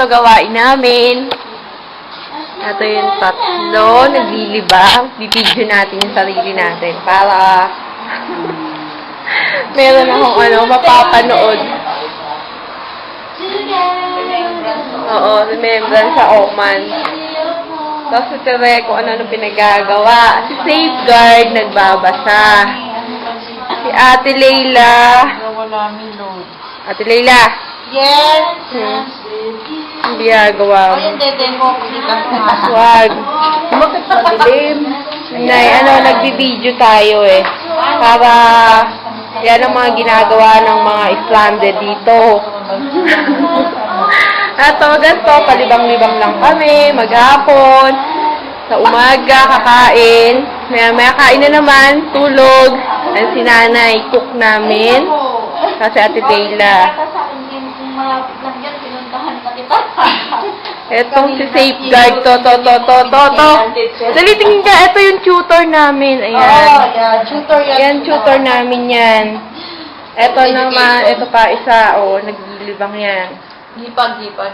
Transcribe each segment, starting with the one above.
ito gawain namin. Ito yung tatlo, naglilibang. Bibidyo natin yung sarili natin para meron akong ano, mapapanood. Oo, remembrance sa Oman. Tapos si Tere kung ano nung pinagagawa. Si Safeguard nagbabasa. Si Ate Leila. Ate Leila, Yes! Hmm. Ang ginagawa mo. mo, kita ko nga. Wag. Bakit madilim? Nay, ano, nagbibideo tayo eh. Para, yan ang mga ginagawa ng mga stranded dito. At ganito, palibang-libang lang kami, maghapon, sa umaga, kakain, maya maya kain na naman, tulog, ang sinanay, cook namin, kasi ate Dayla. Etong si Safeguard, to, to, to, to, to, to. Dali, tingin ka, ito yung tutor namin, ayan. yeah, tutor yan. Yan, tutor namin yan. Ito naman, ito pa isa, oh, naglilibang yan. Gipag, gipag.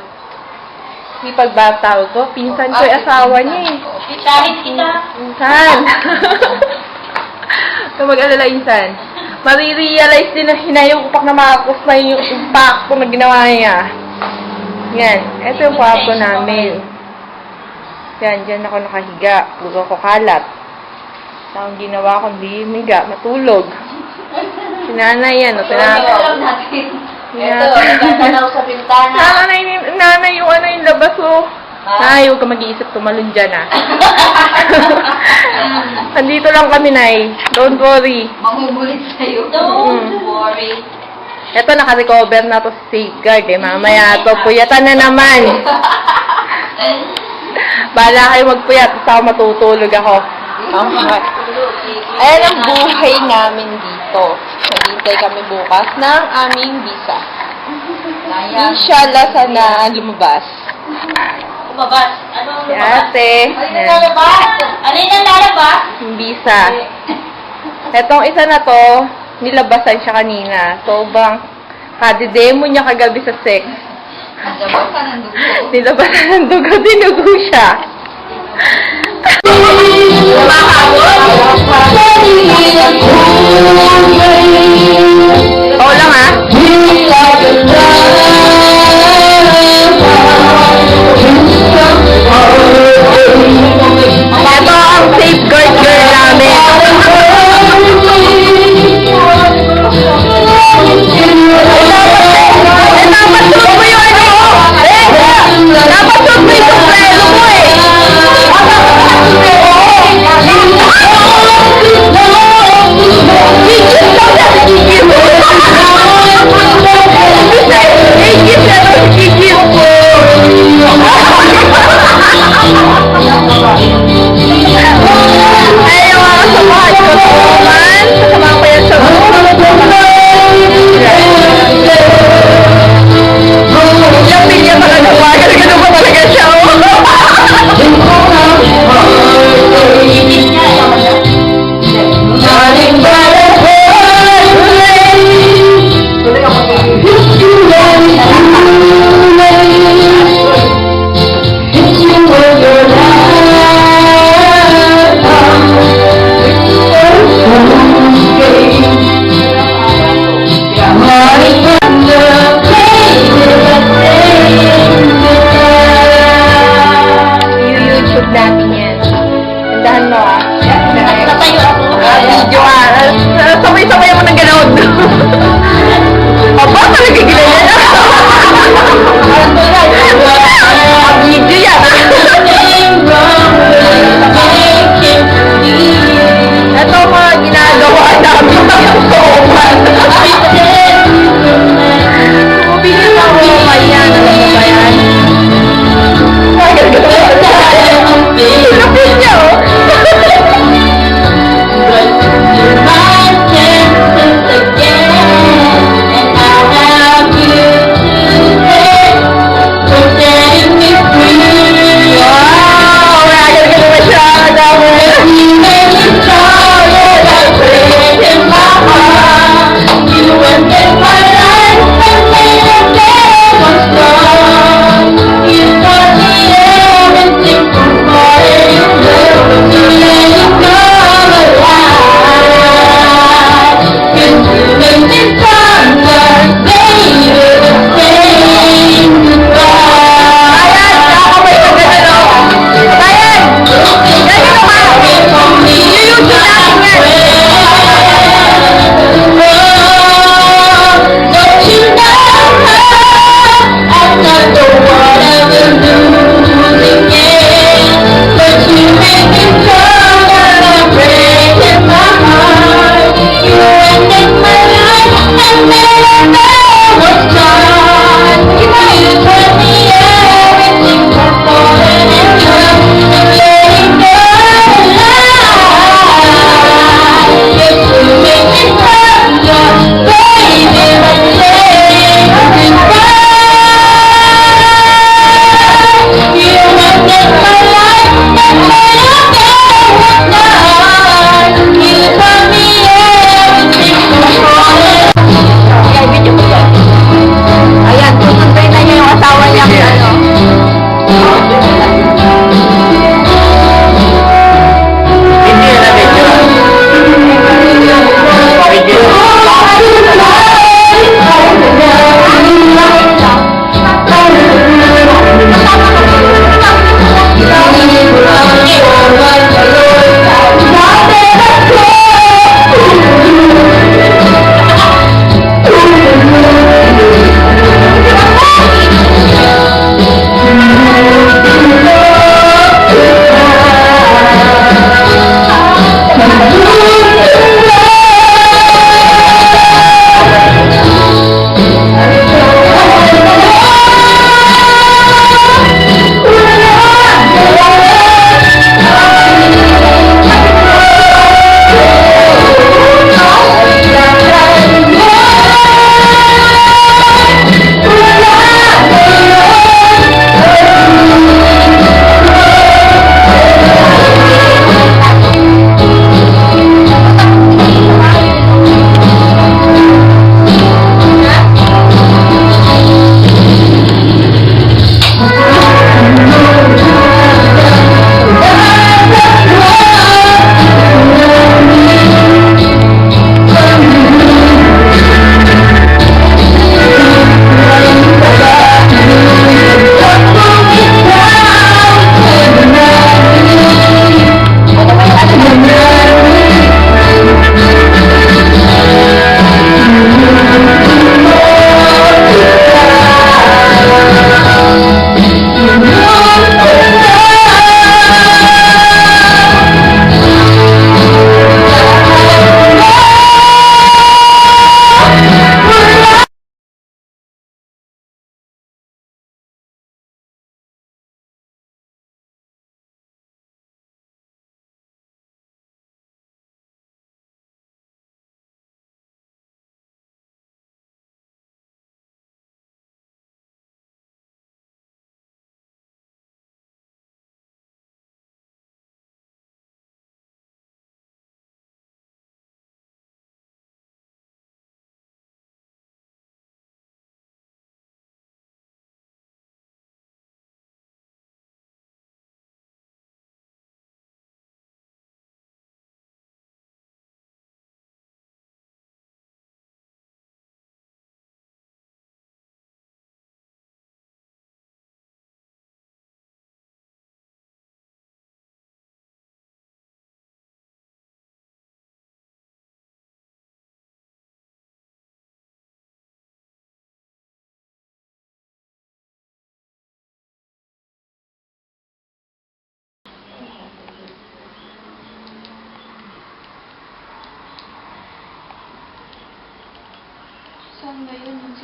May pagbataw ko, pinsan ko yung asawa niya eh. Pitahin kita. Insan! Kung mag-alala, Insan. Marirealize din na hinayong upak na makakos na yung impact na ginawa niya. Yan. Ito yung kwarto namin. Yan, dyan ako nakahiga. Puro ko kalat. Sa ang ginawa ko, di miga, matulog. Sinanay yan, o natin. Ito, nagtatanaw sa bintana. Nanay, nanay yung ano yung labas oh. Ah. Nay, huwag ka mag-iisip tumalon dyan ah. Nandito lang kami, Nay. Don't worry. Mamumulit sa'yo. Mm. Don't worry. Eto, naka-recover na to sa safeguard eh. Mamaya to, puyatan na naman. Bala kayo magpuyat, basta ako matutulog ako. Okay. Ayan ang buhay namin dito. Naghintay kami bukas ng aming visa. Inshallah, sana lumabas. Lumabas. Ano Si lumabas? ate. Ayan. ang lalabas? Alin ang lalabas? Yung visa. Etong isa na to, nilabasan siya kanina. Sobrang kadidemo niya kagabi sa sex. Nagabas ka ng dugo. Nilabasan ng dugo, dinugo siya. Oo lang ah.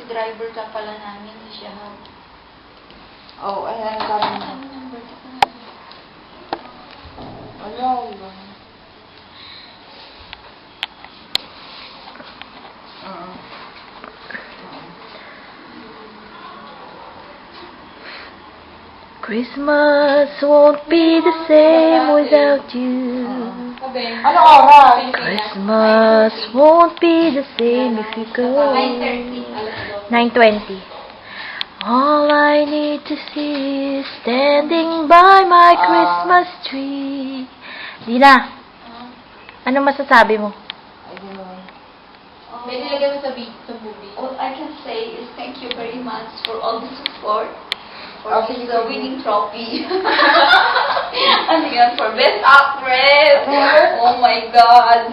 Driver ka pala namin, si Shahab. Oh, ayan, sabi mo. Ano number ka pa? Wala, wala. Oo. Christmas won't be the same without you. Ano oras? Christmas won't be the same if you go. 9.20. All I need to see is standing by my Ah. Christmas tree. Dina, ano masasabi mo? Ay, di mo. Pwede lagyan mo sa, sa movie. All I can say is thank you very much for all the support. For this sige, uh, winning trophy. ano yan? For best actress. Oh my God.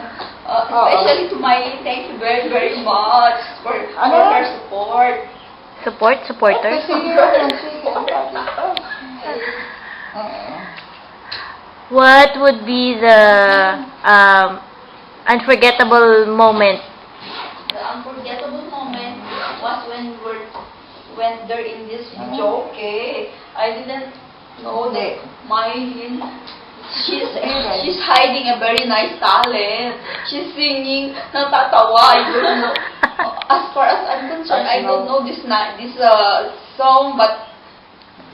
Uh, uh, uh Oo. especially uh. to my thank you very, very much for, Ano? for her support. Support? supporters. Kasi yun, sige, ang dami. Oo. What would be the um, unforgettable moment? The unforgettable moment was when we're when they're in this ah. video, okay? Eh? I didn't know that my Mylene, she's she's hiding a very nice talent. She's singing, natatawa. I don't know. As far as I'm concerned, I don't know this na this uh, song, but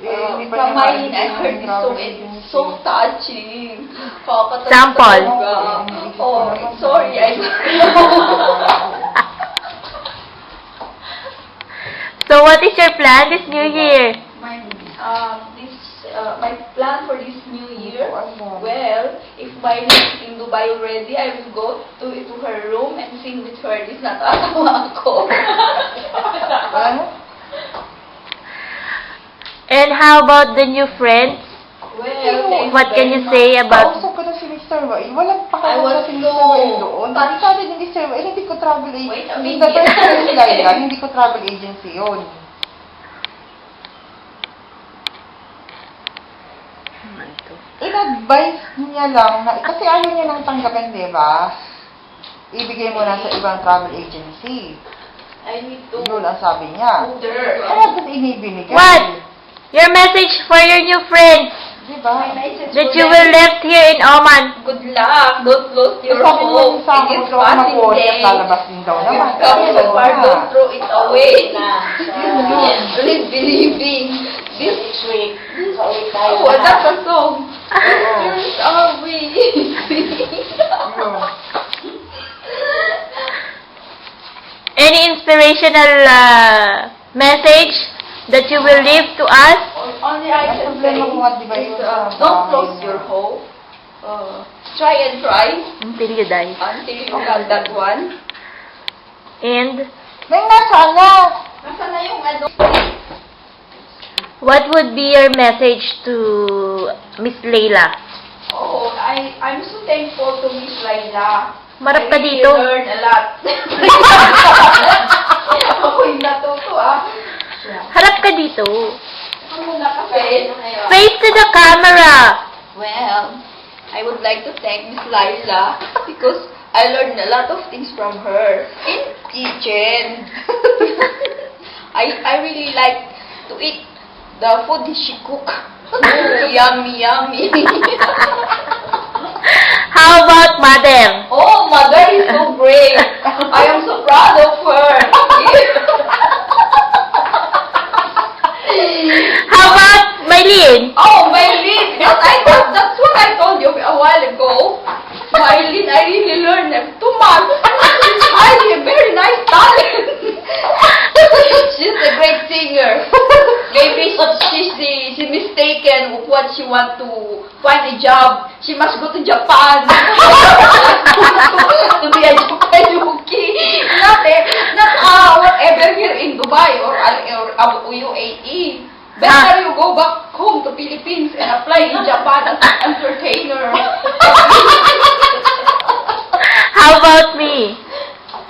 uh, Mylene, I heard this song it's so touching. Kakatawa Sample. talaga. Oh, sorry, I So what is your plan this new year? my um uh, my plan for this new year. Well, if my is in Dubai already, I will go to to her room and sing with her. This natatawa ako. And how about the new friends? well, What can you say about... Kausap ko na si Mr. Wai. Walang I pakialam was sa si Mr. so- Wai doon. Pati sabi ni Mr. Wai, hindi ko travel Wait agency. a Hindi the minute. first time hindi ko travel agency yun. In-advise niya lang na, kasi ayaw niya nang tanggapin, di ba? Ibigay mo na sa ibang travel agency. I need to Yun ang sabi niya. there. Kaya ba't inibinigay? What? Your message for your new friends Di ba? My message that you will left here in Oman. Good luck. Don't lose your Sabi mo hope. sa It akin, so ako passing mag day. lalabas din daw naman. Come so far, don't throw it away. Please believing. This week. Oh, that's a song. Where are we? Any inspirational uh, message that you will leave to us? Only I can say problema ko nga, di ba, is yung uh, don't bahay close your hope. Uh, try and try Until you die. until you got that one. And May nasaan na? Nasaan na yung ano? What would be your message to Miss Leila? Oh, I, I'm so thankful to Miss Laila. Marap I ka really dito. learned a lot. Ako'y natuto ah. Harap ka dito. Ako muna kasi. Face to the camera. Well, I would like to thank Miss Liza because I learned a lot of things from her in kitchen. I I really like to eat the food she cook. Yummy, yummy. How about mother? oh, mother is so brave. I am so proud of her. How about Maylene? Oh, Mylene! That I thought, that's what I told you a while ago. Mylene, I really learned what she want to find a job. She must go to Japan. to be a Japanese. Not, eh, not uh, whatever here in Dubai or, or, or UAE. Better you go back home to Philippines and apply in Japan as an entertainer. How about me?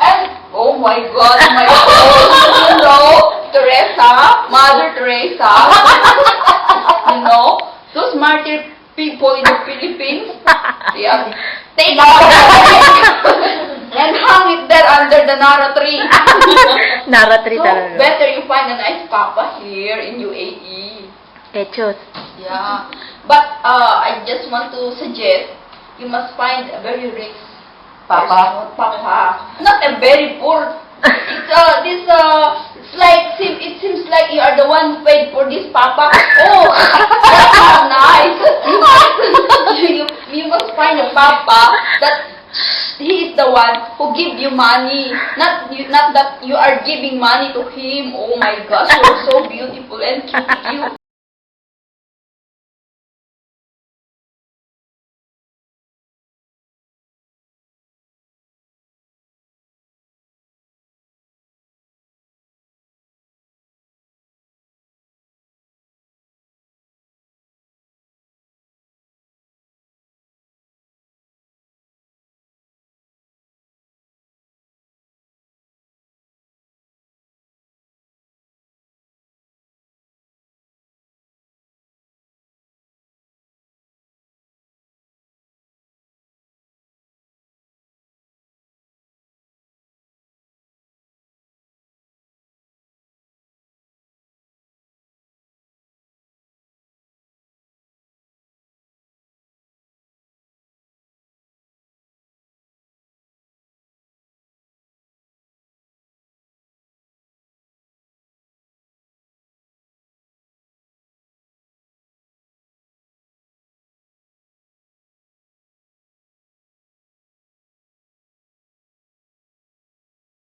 and oh my God, my God, you know, Teresa, Mother Teresa, you know, martyr people in the Philippines, yeah, take and hung it there under the Nara tree. Naratri so, talaga. better you find a nice papa here in UAE. Echos. Yeah. But uh, I just want to suggest you must find a very rich Papa. person, Papa. Not a very poor. It's uh this uh it's like seem it seems like you are the one who paid for this Papa. Oh, that's nice. You must, you, you must find a Papa that he is the one who give you money. Not you, not that you are giving money to him. Oh my gosh, you're so beautiful and cute.